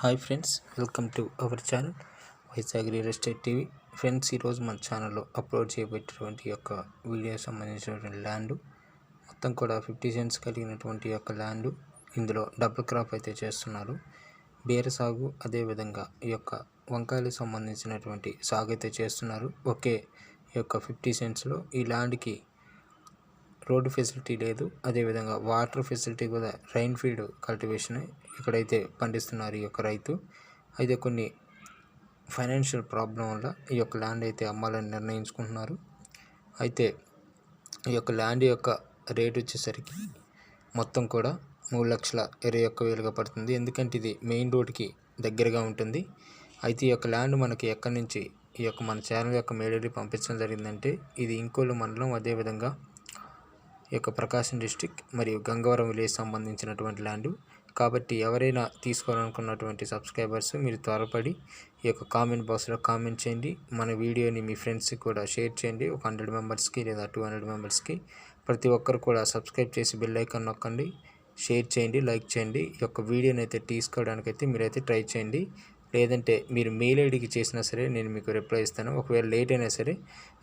Hi friends welcome to our channel Vizag real estate TV. Friends ఈరోజు మన ఛానల్లో upload చేయబెట్టినటువంటి యొక్క వీడియో సంబంధించినటువంటి ల్యాండ్ మొత్తం కూడా ఫిఫ్టీ సెంట్స్ కలిగినటువంటి యొక్క ల్యాండ్ ఇందులో డబుల్ క్రాప్ అయితే చేస్తున్నారు. బీర సాగు అదేవిధంగా ఈ యొక్క వంకాయలకు సంబంధించినటువంటి సాగు అయితే చేస్తున్నారు. ఒకే ఈ యొక్క ఫిఫ్టీ సెంట్స్లో ఈ ల్యాండ్కి రోడ్డు ఫెసిలిటీ లేదు. అదేవిధంగా వాటర్ ఫెసిలిటీ కూడా రైన్ ఫీల్డ్ కల్టివేషన్ ఇక్కడైతే పండిస్తున్నారు ఈ యొక్క రైతు అయితే కొన్ని ఫైనాన్షియల్ ప్రాబ్లం వల్ల ఈ యొక్క ల్యాండ్ అయితే అమ్మాలని నిర్ణయించుకుంటున్నారు. అయితే ఈ యొక్క ల్యాండ్ యొక్క రేట్ వచ్చేసరికి మొత్తం కూడా మూడు లక్షల ఇరవై ఒక్క వేలుగా పడుతుంది. ఎందుకంటే ఇది మెయిన్ రోడ్కి దగ్గరగా ఉంటుంది. అయితే ఈ యొక్క ల్యాండ్ మనకి ఎక్కడి నుంచి ఈ యొక్క మన ఛానల్ యొక్క మేడరీ పంపించడం జరిగిందంటే ఇది ఇంకోలు మండలం అదేవిధంగా యొక్క ప్రకాశం డిస్టిక్ మరియు గంగవరం విలేజ్ సంబంధించినటువంటి ల్యాండ్. కాబట్టి ఎవరైనా తీసుకోవాలనుకున్నటువంటి సబ్స్క్రైబర్స్ మీరు త్వరపడి ఈ యొక్క కామెంట్ బాక్స్లో కామెంట్ చేయండి. మన వీడియోని మీ ఫ్రెండ్స్కి కూడా షేర్ చేయండి. ఒక హండ్రెడ్ మెంబర్స్కి లేదా టూ హండ్రెడ్ మెంబర్స్కి ప్రతి ఒక్కరు కూడా సబ్స్క్రైబ్ చేసి బెల్ ఐకాన్ నొక్కండి. షేర్ చేయండి లైక్ చేయండి. ఈ యొక్క వీడియోని అయితే తీసుకోవడానికైతే మీరైతే ట్రై చేయండి. లేదంటే మీరు మెయిల్ ఐడికి చేసినా సరే నేను మీకు రిప్లై ఇస్తాను. ఒకవేళ లేట్ అయినా సరే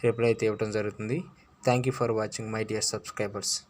రిప్లై అయితే ఇవ్వడం జరుగుతుంది. Thank you for watching my dear subscribers.